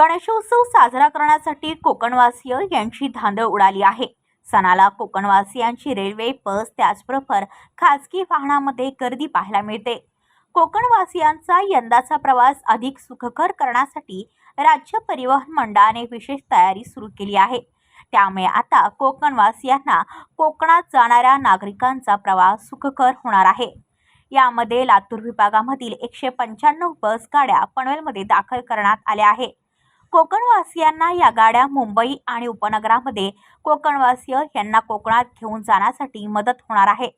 गणेशोत्सव साजरा करण्यासाठी कोकणवासीय यांची धांदळ उडाली आहे. सणाला कोकणवासियांची रेल्वे बस त्याचबरोबर खासगी वाहनामध्ये गर्दी पाहायला मिळते. कोकणवासियांचा यंदाचा प्रवास अधिक सुखकर करण्यासाठी राज्य परिवहन मंडळाने विशेष तयारी सुरू केली आहे. त्यामुळे आता कोकणवासियांना कोकणात जाणाऱ्या नागरिकांचा प्रवास सुखकर होणार आहे. यामध्ये लातूर विभागामधील एकशे पंच्याण्णव बस गाड्या पनवेलमध्ये दाखल करण्यात आल्या आहे कोकणवासियांना या गाड्या मुंबई आणि उपनगरामध्ये कोकणवासीय यांना कोकणात घेऊन जाण्यासाठी मदत होणार आहे.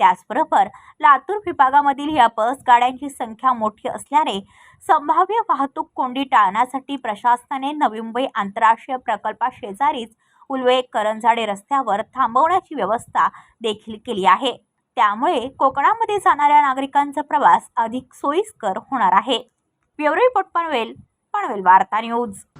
त्याचबरोबर लातूर विभागामधील या बस गाड्यांची संख्या मोठी असल्याने संभाव्य वाहतूक कोंडी टाळण्यासाठी प्रशासनाने नवी मुंबई आंतरराष्ट्रीय प्रकल्पाशेजारीच उल्वे करंजाडे रस्त्यावर थांबवण्याची व्यवस्था देखील केली आहे. त्यामुळे कोकणामध्ये जाणाऱ्या नागरिकांचा प्रवास अधिक सोयीस्कर होणार आहे. ब्युरो रिपोर्ट पनवेल पनवेल वार्ता न्यूज.